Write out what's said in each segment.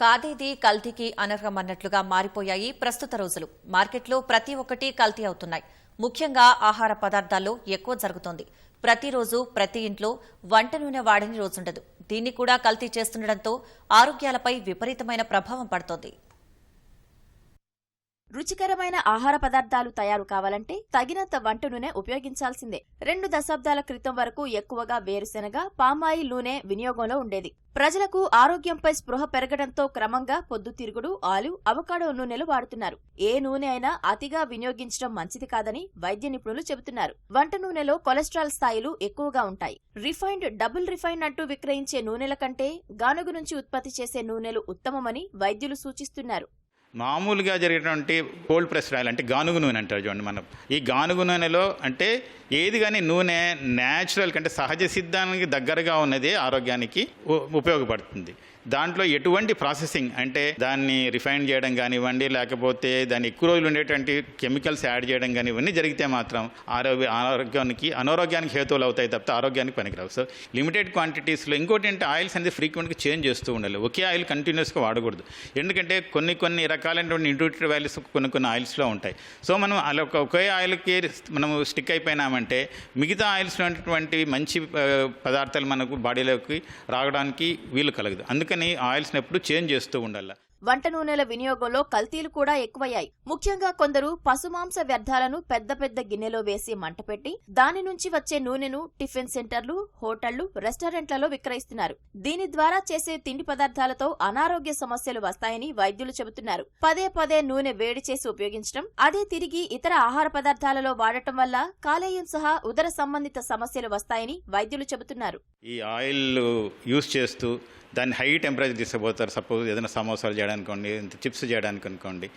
కాదేది కల్తీకి అనర్హమన్నట్లుగా మారిపోయాయి ప్రస్తుత రోజులు. మార్కెట్లో ప్రతి ఒక్కటి కల్తీ అవుతున్నాయి. ముఖ్యంగా ఆహార పదార్థాల్లో ఎక్కువ జరుగుతోంది. ప్రతిరోజు ప్రతి ఇంట్లో వంట నూనె వాడని రోజుండదు. దీన్ని కూడా కల్తీ చేస్తుండటంతో ఆరోగ్యాలపై విపరీతమైన ప్రభావం పడుతోంది. రుచికరమైన ఆహార పదార్థాలు తయారు కావాలంటే తగినంత వంట నూనె ఉపయోగించాల్సిందే. రెండు దశాబ్దాల క్రితం వరకు ఎక్కువగా వేరుశెనగ పామాయిల్ నూనె వినియోగంలో ఉండేది. ప్రజలకు ఆరోగ్యంపై స్పృహ పెరగడంతో క్రమంగా పొద్దుతిరుగుడు ఆలివ్ అవకాడో నూనెలు వాడుతున్నారు. ఏ నూనె అయినా అతిగా వినియోగించడం మంచిది కాదని వైద్య నిపుణులు చెబుతున్నారు. వంట నూనెలో కొలెస్ట్రాల్ స్థాయిలు ఎక్కువగా ఉంటాయి. రిఫైన్డ్ డబుల్ రిఫైన్ అంటూ విక్రయించే నూనెల కంటే గానుగు నుంచి ఉత్పత్తి చేసే నూనెలు ఉత్తమమని వైద్యులు సూచిస్తున్నారు. మామూలుగా జరిగేటువంటి కోల్డ్ ప్రెస్ ఆయిల్ అంటే గానుగు నూనె అంటారు చూడండి మనం. ఈ గానుగు నూనెలో అంటే ఏది కానీ నూనె న్యాచురల్ కంటే సహజ సిద్ధానికి దగ్గరగా ఉన్నదే ఆరోగ్యానికి ఉపయోగపడుతుంది. దాంట్లో ఎటువంటి ప్రాసెసింగ్ అంటే దాన్ని రిఫైన్ చేయడం కానివ్వండి లేకపోతే దాన్ని ఎక్కువ రోజులు ఉండేటువంటి కెమికల్స్ యాడ్ చేయడం కానీ ఇవన్నీ జరిగితే మాత్రం ఆరోగ్య ఆరోగ్యానికి అనారోగ్యానికి హేతువులు అవుతాయి తప్పితే ఆరోగ్యానికి పనికిరావు. సో లిమిటెడ్ క్వాంటిటీస్లో ఇంకోటి అంటే ఆయిల్స్ అనేది ఫ్రీక్వెంట్గా చేంజ్ చేస్తూ ఉండాలి. ఒకే ఆయిల్ కంటిన్యూస్గా వాడకూడదు. ఎందుకంటే కొన్ని కొన్ని రకాలైనటువంటి న్యూట్రిటివ్ వాల్యూస్ కొన్ని కొన్ని ఆయిల్స్లో ఉంటాయి. సో మనం అలా ఒక ఒకే ఆయిల్కి మనం స్టిక్ అయిపోయినామంటే మిగతా ఆయిల్స్లో ఉన్నటువంటి మంచి పదార్థాలు మనకు బాడీలోకి రావడానికి వీలు కలగదు. అందుకని ఆయిల్స్ని ఎప్పుడు చేంజ్ చేస్తూ ఉండాలి. వంట నూనెల వినియోగంలో కల్తీలు కూడా ఎక్కువయ్యాయి. ముఖ్యంగా కొందరు పశుమాంస వ్యర్థాలను పెద్ద పెద్ద గిన్నెలో వేసి మంటపెట్టి దాని నుంచి వచ్చే నూనెను టిఫిన్ సెంటర్లు హోటళ్ళు రెస్టారెంట్లలో విక్రయిస్తున్నారు. దీని ద్వారా చేసే తిండి పదార్థాలతో అనారోగ్య సమస్యలు వస్తాయని వైద్యులు చెబుతున్నారు. పదే పదే నూనె వేడి చేసి ఉపయోగించడం అదే తిరిగి ఇతర ఆహార పదార్థాలలో వాడటం వల్ల కాలేయం సహా ఉదర సంబంధిత సమస్యలు వస్తాయని వైద్యులు చెబుతున్నారు. ఈ ఆయిల్ యూస్ చేస్తూ దాన్ని హై టెంపరేచర్ తీసుకుపోతారు. సపోజ్ ఏదైనా సమోసాలు చేయడానికి చిప్స్ చేయడానికి అనుకోండి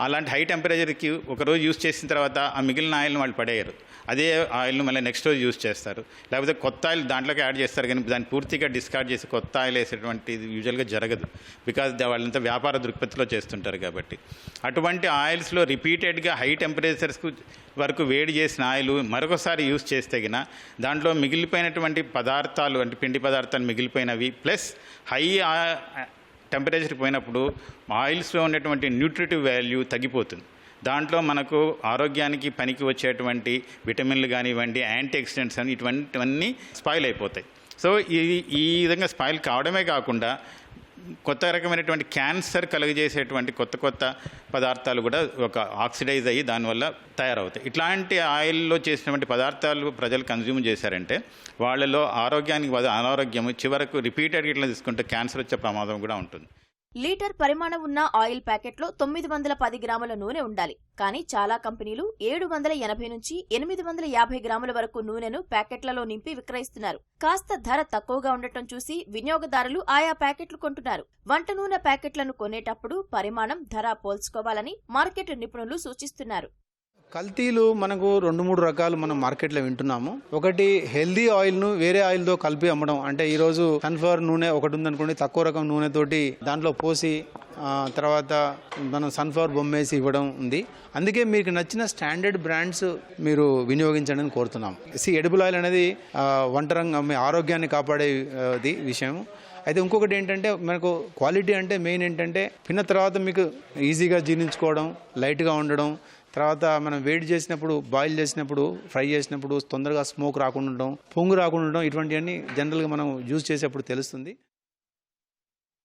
అలాంటి హై టెంపరేచర్కి ఒక రోజు యూస్ చేసిన తర్వాత ఆ మిగిలిన ఆయిల్ని వాళ్ళు పడేయరు. అదే ఆయిల్ను మళ్ళీ నెక్స్ట్ రోజు యూస్ చేస్తారు. లేకపోతే కొత్త ఆయిల్ దాంట్లోకి యాడ్ చేస్తారు కానీ దాన్ని పూర్తిగా డిస్కార్డ్ చేసి కొత్త ఆయిల్ వేసేటువంటి యూజువల్గా జరగదు. బికాజ్ వాళ్ళంతా వ్యాపార దృక్పథిలో చేస్తుంటారు కాబట్టి. అటువంటి ఆయిల్స్లో రిపీటెడ్గా హై టెంపరేచర్స్కు వరకు వేడి చేసిన ఆయిల్ మరొకసారి యూస్ చేస్తే దాంట్లో మిగిలిపోయినటువంటి పదార్థాలు అంటే పిండి పదార్థాలు మిగిలిపోయినవి ప్లస్ హై టెంపరేచర్ పోయినప్పుడు ఆయిల్స్లో ఉన్నటువంటి న్యూట్రిటివ్ వాల్యూ తగ్గిపోతుంది. దాంట్లో మనకు ఆరోగ్యానికి పనికి వచ్చేటువంటి విటమిన్లు కానివ్వండి యాంటీ ఆక్సిడెంట్స్ అని ఇటువంటివన్నీ స్పాయిల్ అయిపోతాయి. సో ఈ ఈ విధంగా స్పాయిల్ కావడమే కాకుండా కొత్త రకమైనటువంటి క్యాన్సర్ కలుగజేసేటువంటి కొత్త కొత్త పదార్థాలు కూడా ఒక ఆక్సిడైజ్ అయ్యి దానివల్ల తయారవుతాయి. ఇట్లాంటి ఆయిల్లో చేసినటువంటి పదార్థాలు ప్రజలు కన్జ్యూమ్ చేశారంటే వాళ్ళలో ఆరోగ్యానికి బదులు అనారోగ్యం చివరకు రిపీటెడ్ ఇట్లా తీసుకుంటే క్యాన్సర్ వచ్చే ప్రమాదం కూడా ఉంటుంది. లీటర్ పరిమాణం ఉన్న ఆయిల్ ప్యాకెట్లో తొమ్మిది వందల పది గ్రాముల నూనె ఉండాలి. కానీ చాలా కంపెనీలు ఏడు వందల ఎనభై నుంచి ఎనిమిది వందల యాభై గ్రాముల వరకు నూనెను ప్యాకెట్లలో నింపి విక్రయిస్తున్నారు. కాస్త ధర తక్కువగా ఉండటం చూసి వినియోగదారులు ఆయా ప్యాకెట్లు కొంటున్నారు. వంట నూనె ప్యాకెట్లను కొనేటప్పుడు పరిమాణం ధర పోల్చుకోవాలని మార్కెట్ నిపుణులు సూచిస్తున్నారు. కల్తీలు మనకు రెండు మూడు రకాలు మనం మార్కెట్లో వింటున్నాము. ఒకటి హెల్దీ ఆయిల్ను వేరే ఆయిల్తో కలిపి అమ్మడం. అంటే ఈరోజు సన్ఫ్లవర్ నూనె ఒకటి ఉందనుకోండి తక్కువ రకం నూనెతోటి దాంట్లో పోసి తర్వాత మనం సన్ఫ్లవర్ బొమ్మేసి ఇవ్వడం ఉంది. అందుకే మీకు నచ్చిన స్టాండర్డ్ బ్రాండ్స్ మీరు వినియోగించండి అని కోరుతున్నాం సి ఎడిబుల్ ఆయిల్ అనేది ఆ, వంట రంగం మీ ఆరోగ్యాన్ని కాపాడేది విషయం. అయితే ఇంకొకటి ఏంటంటే మనకు క్వాలిటీ అంటే మెయిన్ ఏంటంటే తిన్న తర్వాత మీకు ఈజీగా జీర్ణించుకోవడం లైట్గా ఉండడం తర్వాత మనం వేడి చేసినప్పుడు బాయిల్ చేసినప్పుడు ఫ్రై చేసినప్పుడు తొందరగా స్మోక్ రాకుండా ఉండడం పొంగు రాకుండా ఉండడం ఇటువంటివన్నీ జనరల్గా మనం యూజ్ చేసేప్పుడు తెలుస్తుంది.